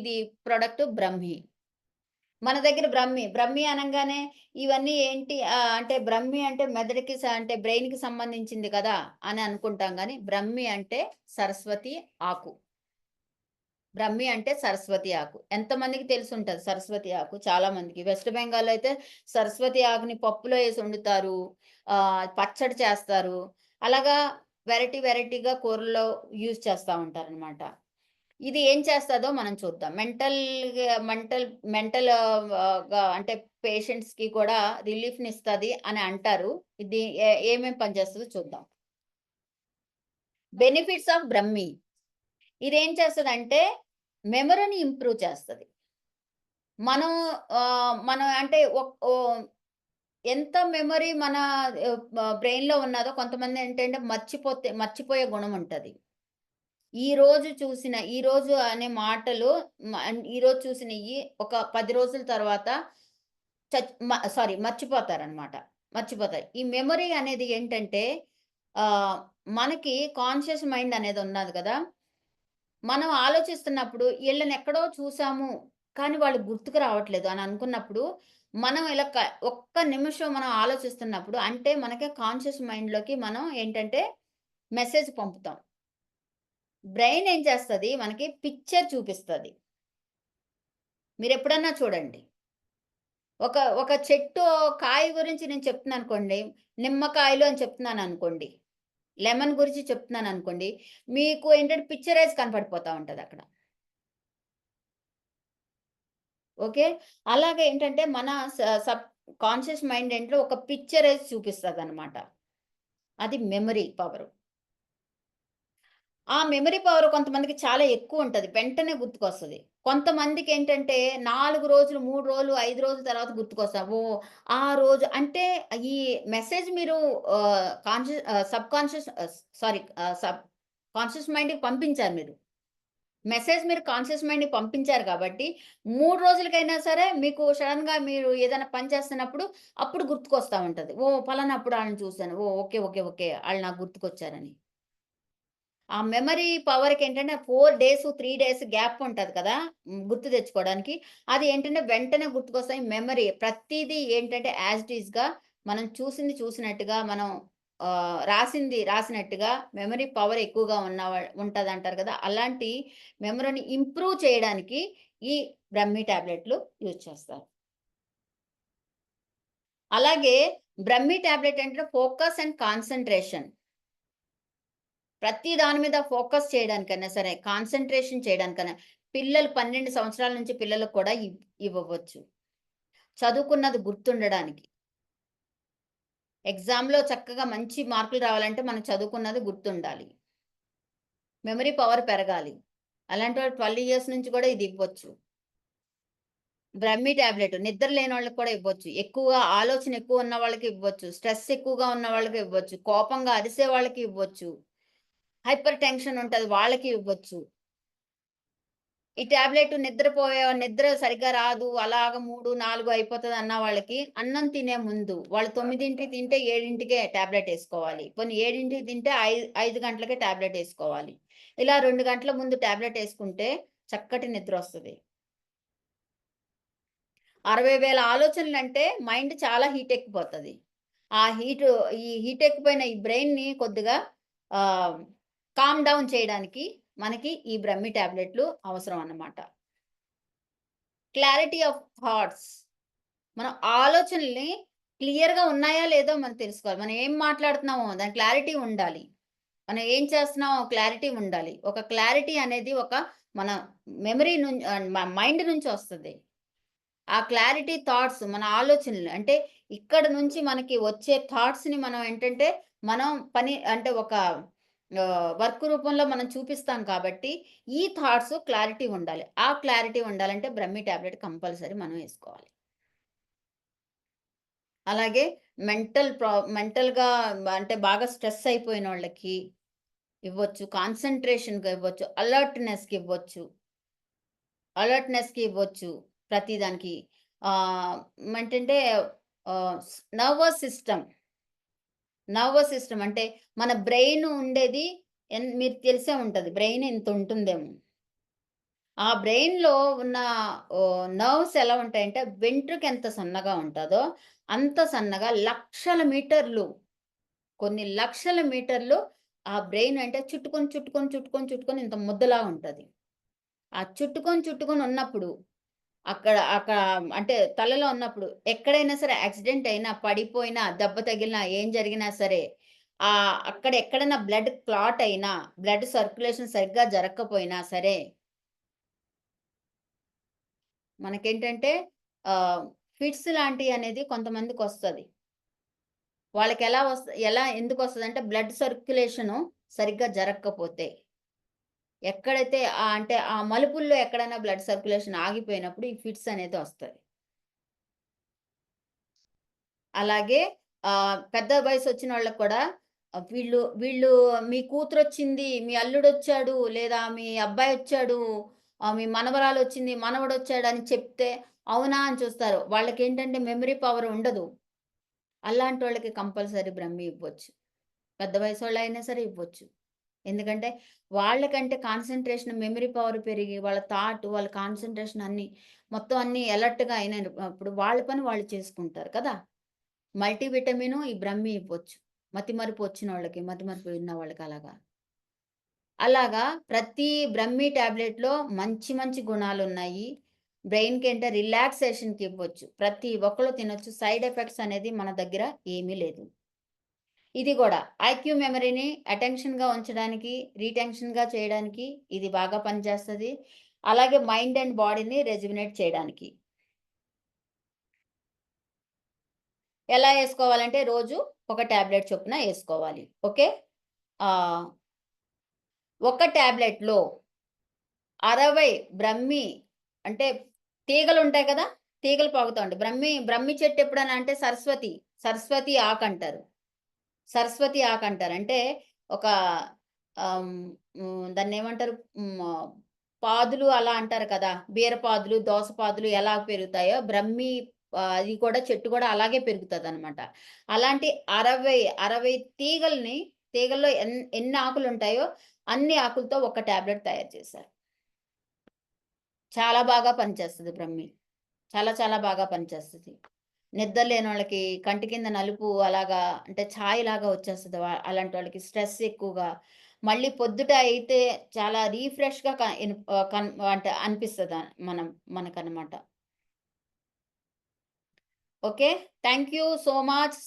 ఇది ప్రొడక్ట్ బ్రహ్మి మన దగ్గర బ్రహ్మి బ్రహ్మి అనగానే ఇవన్నీ ఏంటి అంటే బ్రహ్మి అంటే మెదడుకి అంటే బ్రెయిన్కి సంబంధించింది కదా అని అనుకుంటాం కానీ బ్రహ్మి అంటే సరస్వతి ఆకు. బ్రహ్మి అంటే సరస్వతి ఆకు. ఎంతమందికి తెలిసి ఉంటుంది సరస్వతి ఆకు? చాలా మందికి. వెస్ట్ బెంగాల్ అయితే సరస్వతి ఆకుని పప్పులో వేసి వండుతారు పచ్చడి చేస్తారు. అలాగా వెరైటీ వెరైటీగా కూరల్లో యూజ్ చేస్తూ ఉంటారు అనమాట ఇది ఏం చేస్తుందో మనం చూద్దాం. మెంటల్ మెంటల్ మెంటల్ అంటే పేషెంట్స్కి కూడా రిలీఫ్ని ఇస్తుంది అని అంటారు. ఇది ఏమేమి పనిచేస్తుందో చూద్దాం. బెనిఫిట్స్ ఆఫ్ బ్రహ్మి ఇది ఏం చేస్తుంది అంటే మెమరీని ఇంప్రూవ్ చేస్తుంది. మనం మనం అంటే ఎంత మెమరీ మన బ్రెయిన్లో ఉన్నదో కొంతమంది ఏంటంటే మర్చిపోతే మర్చిపోయే గుణం ఉంటుంది. ఈ రోజు చూసిన ఈ రోజు అనే మాటలు ఈ రోజు చూసినవి ఒక పది రోజుల తర్వాత సారీ మర్చిపోతారనమాట మర్చిపోతారు. ఈ మెమరీ అనేది ఏంటంటే మనకి కాన్షియస్ మైండ్ అనేది ఉన్నది కదా. మనం ఆలోచిస్తున్నప్పుడు వీళ్ళని ఎక్కడో చూసాము కానీ వాళ్ళు గుర్తుకు రావట్లేదు అని అనుకున్నప్పుడు మనం ఇలా ఒక్క నిమిషం మనం ఆలోచిస్తున్నప్పుడు అంటే మనకి కాన్షియస్ మైండ్లోకి మనం ఏంటంటే మెసేజ్ పంపుతాం. బ్రెయిన్ ఏం చేస్తుంది? మనకి పిక్చర్ చూపిస్తుంది. మీరు ఎప్పుడన్నా చూడండి. ఒక ఒక చెట్టు కాయ గురించి నేను చెప్తున్నాను అనుకోండి నిమ్మకాయలు అని చెప్తున్నాను అనుకోండి లెమన్ గురించి చెప్తున్నాను అనుకోండి మీకు ఏంటంటే పిక్చరైజ్ కనపడిపోతూ ఉంటుంది అక్కడ. ఓకే? అలాగే ఏంటంటే మన సబ్ కాన్షియస్ మైండ్ ఏంటంటే ఒక పిక్చరైజ్ చూపిస్తుంది అనమాట అది మెమరీ పవర్. ఆ మెమరీ పవర్ కొంతమందికి చాలా ఎక్కువ ఉంటుంది. వెంటనే గుర్తుకొస్తుంది. కొంతమందికి ఏంటంటే నాలుగు రోజులు మూడు రోజులు ఐదు రోజుల తర్వాత గుర్తుకొస్తావు ఓ ఆ రోజు అంటే ఈ మెసేజ్ మీరు conscious subconscious sorry subconscious మైండ్కి పంపించారు మీరు. మెసేజ్ మీరు కాన్షియస్ మైండ్కి పంపించారు కాబట్టి మూడు రోజులకైనా సరే మీకు సడన్గా మీరు ఏదైనా పని చేస్తున్నప్పుడు అప్పుడు గుర్తుకొస్తూ ఉంటుంది. ఓ పలానప్పుడు వాళ్ళని చూశాను. ఓ ఓకే ఓకే ఓకే వాళ్ళు నాకు గుర్తుకొచ్చారని. ఆ మెమరీ పవర్కి ఏంటంటే four days three days gap ఉంటుంది కదా గుర్తు తెచ్చుకోవడానికి. అది ఏంటంటే వెంటనే గుర్తుకొస్తాయి మెమరీ. ప్రతిదీ ఏంటంటే యాజ్ ఇట్ మనం చూసింది చూసినట్టుగా మనం రాసింది రాసినట్టుగా మెమరీ పవర్ ఎక్కువగా ఉన్న ఉంటుంది అంటారు కదా. అలాంటి మెమరీని ఇంప్రూవ్ చేయడానికి ఈ బ్రహ్మి ట్యాబ్లెట్లు యూజ్ చేస్తారు. అలాగే బ్రహ్మి ట్యాబ్లెట్ అంటే ఫోకస్ అండ్ కాన్సన్ట్రేషన్. ప్రతి దాని మీద ఫోకస్ చేయడానికైనా సరే కాన్సన్ట్రేషన్ చేయడానికైనా పిల్లలు పన్నెండు సంవత్సరాల నుంచి పిల్లలకు కూడా ఇవ్వవచ్చు. చదువుకున్నది గుర్తుండడానికి. ఎగ్జామ్లో చక్కగా మంచి మార్కులు రావాలంటే మనం చదువుకున్నది గుర్తుండాలి. మెమరీ పవర్ పెరగాలి. అలాంటి వాళ్ళు ట్వెల్వ్ ఇయర్స్ నుంచి కూడా ఇది ఇవ్వచ్చు. బ్రహ్మి టాబ్లెట్ నిద్ర లేని వాళ్ళకి కూడా ఇవ్వచ్చు. ఎక్కువగా ఆలోచన ఎక్కువ ఉన్న వాళ్ళకి ఇవ్వచ్చు. స్ట్రెస్ ఎక్కువగా ఉన్న వాళ్ళకి ఇవ్వచ్చు. కోపంగా అరిసే వాళ్ళకి ఇవ్వచ్చు. హైపర్ టెన్షన్ ఉంటుంది వాళ్ళకి ఇవ్వచ్చు. ఈ టాబ్లెట్ నిద్రపోయే నిద్ర సరిగ్గా రాదు అలాగ మూడు నాలుగు అయిపోతుంది అన్న వాళ్ళకి అన్నం తినే ముందు వాళ్ళు తొమ్మిదింటికి తింటే ఏడింటికే టాబ్లెట్ వేసుకోవాలి. కొన్ని ఏడింటికి తింటే ఐదు ఐదు గంటలకే టాబ్లెట్ వేసుకోవాలి. ఇలా రెండు గంటల ముందు టాబ్లెట్ వేసుకుంటే చక్కటి నిద్ర వస్తుంది. అరవై వేల ఆలోచనలు అంటే మైండ్ చాలా హీట్ ఎక్కిపోతుంది. ఆ హీట్ ఈ హీట్ ఎక్కిపోయిన ఈ బ్రెయిన్ని కొద్దిగా కామ్ డౌన్ చేయడానికి మనకి ఈ బ్రహ్మి ట్యాబ్లెట్లు అవసరం అన్నమాట. క్లారిటీ ఆఫ్ థాట్స్ మన ఆలోచనల్ని క్లియర్గా ఉన్నాయా లేదో మనం తెలుసుకోవాలి. మనం ఏం మాట్లాడుతున్నామో దాని క్లారిటీ ఉండాలి. మనం ఏం చేస్తున్నామో క్లారిటీ ఉండాలి. ఒక క్లారిటీ అనేది ఒక మన మెమరీ నుంచి మైండ్ నుంచి వస్తుంది. ఆ క్లారిటీ థాట్స్ మన ఆలోచనలు అంటే ఇక్కడ నుంచి మనకి వచ్చే థాట్స్ని మనం ఏంటంటే మనం పని అంటే ఒక వర్క్ రూపంలో మనం చూపిస్తాం కాబట్టి ఈ థాట్స్ క్లారిటీ ఉండాలి. ఆ క్లారిటీ ఉండాలంటే బ్రహ్మి ట్యాబ్లెట్ కంపల్సరీ మనం వేసుకోవాలి. అలాగే మెంటల్ ప్రా మెంటల్గా అంటే బాగా స్ట్రెస్ అయిపోయిన వాళ్ళకి ఇవ్వచ్చు కాన్సన్ట్రేషన్గా ఇవ్వచ్చు అలర్ట్నెస్కి ఇవ్వచ్చు అలర్ట్నెస్కి ఇవ్వచ్చు ప్రతిదానికి ఏంటంటే నర్వస్ సిస్టమ్ నర్వస్ సిస్టమ్ అంటే మన బ్రెయిన్ ఉండేది మీరు తెలిసే ఉంటుంది. బ్రెయిన్ ఇంత ఉంటుందేమో. ఆ బ్రెయిన్‌లో ఉన్న నర్వ్స్ ఎలా ఉంటాయంటే వెంట్రుక ఎంత సన్నగా ఉంటుందో అంత సన్నగా లక్షల మీటర్లు, కొన్ని లక్షల మీటర్లు ఆ బ్రెయిన్ అంటే చుట్టుకొని, చుట్టుకొని, చుట్టుకొని, చుట్టుకొని ఇంత ముద్దలా ఉంటుంది. ఆ చుట్టుకొని, చుట్టుకొని ఉన్నప్పుడు అక్కడ అక్కడ అంటే తలలో ఉన్నప్పుడు ఎక్కడైనా సరే యాక్సిడెంట్ అయినా, పడిపోయినా, దెబ్బ తగిలినా, ఏం జరిగినా సరే ఆ అక్కడ ఎక్కడైనా బ్లడ్ క్లాట్ అయినా, బ్లడ్ సర్క్యులేషన్ సరిగ్గా జరగకపోయినా సరే మనకేంటంటే ఫిట్స్ లాంటివి అనేది కొంతమందికి వస్తుంది వాళ్ళకి ఎలా వస్తుంది ఎలా ఎందుకు వస్తుంది అంటే బ్లడ్ సర్క్యులేషను సరిగ్గా జరగకపోతే. ఎక్కడైతే అంటే ఆ మలుపుల్లో ఎక్కడైనా బ్లడ్ సర్క్యులేషన్ ఆగిపోయినప్పుడు ఈ ఫిట్స్ అనేది వస్తుంది అలాగే ఆహ్, పెద్ద వాళ్ళకు కూడా వీళ్ళు వీళ్ళు మీ కూతురు వచ్చింది మీ అల్లుడు వచ్చాడు లేదా మీ అబ్బాయి వచ్చాడు మీ మనవరాలు వచ్చింది మనవడు వచ్చాడు అని చెప్తే అవునా అని చూస్తారు. వాళ్ళకి ఏంటంటే మెమరీ పవర్ ఉండదు. అలాంటి వాళ్ళకి కంపల్సరీ బ్రహ్మి ఇవ్వచ్చు. పెద్ద వయసు వాళ్ళు అయినా సరే ఇవ్వచ్చు. ఎందుకంటే వాళ్ళకంటే కాన్సన్ట్రేషన్ మెమరీ పవర్ పెరిగి వాళ్ళ థాట్, వాళ్ళ కాన్సన్ట్రేషన్ అన్ని మొత్తం అన్నీ అలర్ట్‌గా అయినను అప్పుడు వాళ్ళ పని వాళ్ళు చేసుకుంటారు కదా! మల్టీ విటమిను ఈ బ్రహ్మి ఇవ్వచ్చు. మతిమరుపు వచ్చినోళ్ళకి, మతిమరుపు ఉన్న వాళ్ళకి అలాగా. అలాగా ప్రతి బ్రహ్మి టాబ్లెట్‌లో మంచి మంచి గుణాలు ఉన్నాయి బ్రెయిన్కి అంటే రిలాక్సేషన్‌కి ఇవ్వచ్చు. ప్రతి ఒక్కళ్ళు తినొచ్చు. సైడ్ ఎఫెక్ట్స్ అనేది మన దగ్గర ఏమీ లేదు. ఇది కూడా ఐక్యూ మెమరీని అటెన్షన్‌గా ఉంచడానికి, రీటెన్షన్‌గా చేయడానికి ఇది బాగా పనిచేస్తుంది అలాగే మైండ్ అండ్ బాడీని రెజ్యుమినేట్ చేయడానికి. ఎలా వేసుకోవాలంటే రోజు ఒక టాబ్లెట్ చొప్పున వేసుకోవాలి ఓకే. ఒక టాబ్లెట్‌లో 60 బ్రహ్మి అంటే తీగలు ఉంటాయి కదా! తీగలు పాకుతా ఉంటాయి. బ్రహ్మి బ్రహ్మి చెట్టు ఎప్పుడైనా అంటే సరస్వతి, సరస్వతి ఆకంటారు. సరస్వతి ఆకంటారు. అంటే ఒక దాన్ని ఏమంటారు పాదులు అలా అంటారు కదా! బీరపాదులు, దోసపాదులు ఎలా పెరుగుతాయో బ్రహ్మి అది కూడా చెట్టు కూడా అలాగే పెరుగుతుంది అనమాట అలాంటి 60, 60 తీగల్ని తీగల్లో ఎన్ ఎన్ని ఆకులుంటాయో అన్ని ఆకులతో ఒక టాబ్లెట్ తయారు చేశారు. చాలా బాగా పనిచేస్తుంది బ్రహ్మి. చాలా చాలా బాగా పనిచేస్తుంది నిద్ర లేని వాళ్ళకి కంటి కింద నలుపు అలాగా అంటే ఛాయలాగా వచ్చేస్తుంది అలాంటి వాళ్ళకి స్ట్రెస్ ఎక్కువగా మళ్ళీ పొద్దుట అయితే చాలా రీఫ్రెష్గా కన్ అంటే అనిపిస్తుంది మనం మనకనమాట. Okay. Thank you so much.